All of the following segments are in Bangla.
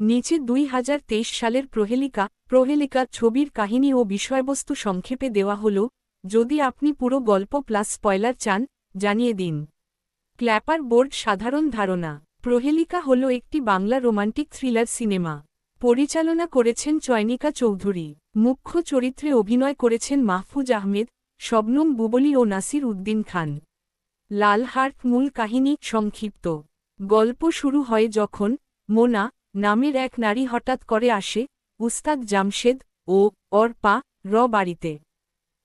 নিচে দুই হাজার তেইশ সালের প্রহেলিকা প্রহেলিকা ছবির কাহিনী ও বিষয়বস্তু সংক্ষেপে দেওয়া হল, যদি আপনি পুরো গল্প প্লাস স্পয়লার চান, জানিয়ে দিন। ক্ল্যাপার বোর্ড সাধারণ ধারণা, প্রহেলিকা হল একটি বাংলা রোমান্টিক থ্রিলার সিনেমা। পরিচালনা করেছেন চয়নিকা চৌধুরী, মুখ্য চরিত্রে অভিনয় করেছেন মাহফুজ আহমেদ, শবনম বুবলি ও নাসির উদ্দিন খান। লালহাট মূল কাহিনী সংক্ষিপ্ত। গল্প শুরু হয় যখন মোনা নামের এক নারী হঠাৎ করে আসে, উস্তাদ জামশেদ ও অর্পা র বাড়িতে।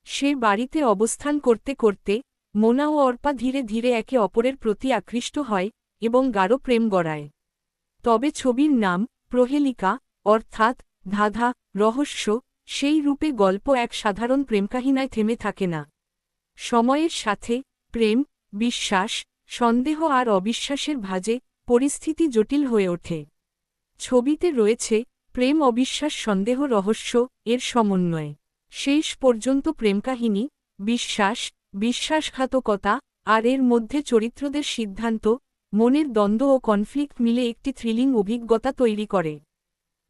সে বাড়িতে অবস্থান করতে করতে মোনা ও অর্পা ধীরে ধীরে একে অপরের প্রতি আকৃষ্ট হয় এবং গাঢ় প্রেম গড়ায়। তবে ছবির নাম প্রহেলিকা, অর্থাৎ ধাধা, রহস্য, সেই রূপে গল্প এক সাধারণ প্রেমকাহিনায় থেমে থাকে না। সময়ের সাথে প্রেম, বিশ্বাস, সন্দেহ আর অবিশ্বাসের ভাজে পরিস্থিতি জটিল হয়ে ওঠে। ছবিতে রয়েছে প্রেম অবিশ্বাস সন্দেহ রহস্য এর সমন্বয়ে। শেষ পর্যন্ত প্রেমকাহিনী, বিশ্বাস, বিশ্বাসঘাতকতা আর এর মধ্যে চরিত্রদের সিদ্ধান্ত, মনের দ্বন্দ্ব ও কনফ্লিক্ট মিলে একটি থ্রিলিং অভিজ্ঞতা তৈরি করে।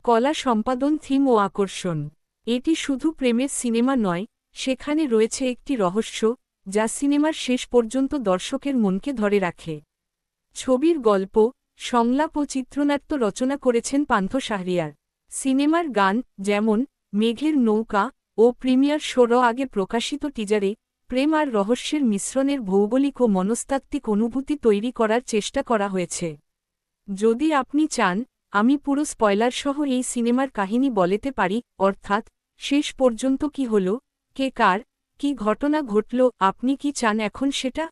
কলা সম্পাদন থিম ও আকর্ষণ। এটি শুধু প্রেমের সিনেমা নয়, সেখানে রয়েছে একটি রহস্য যা সিনেমার শেষ পর্যন্ত দর্শকের মনকে ধরে রাখে। ছবির গল্প সংলাপ ও চিত্রনাট্য রচনা করেছেন পান্থ শাহরিয়ার। সিনেমার গান, যেমন, মেঘের নৌকা ও প্রিমিয়ার শোর আগে প্রকাশিত টিজারে প্রেম আর রহস্যের মিশ্রণের ভৌগোলিক ও মনস্তাত্ত্বিক অনুভূতি তৈরি করার চেষ্টা করা হয়েছে। যদি আপনি চান, আমি পুরো স্পয়লার সহ এই সিনেমার কাহিনী বলেতে পারি, অর্থাৎ, শেষ পর্যন্ত কি হল, কে কার, কি ঘটনা ঘটল, আপনি কি চান এখন সেটা?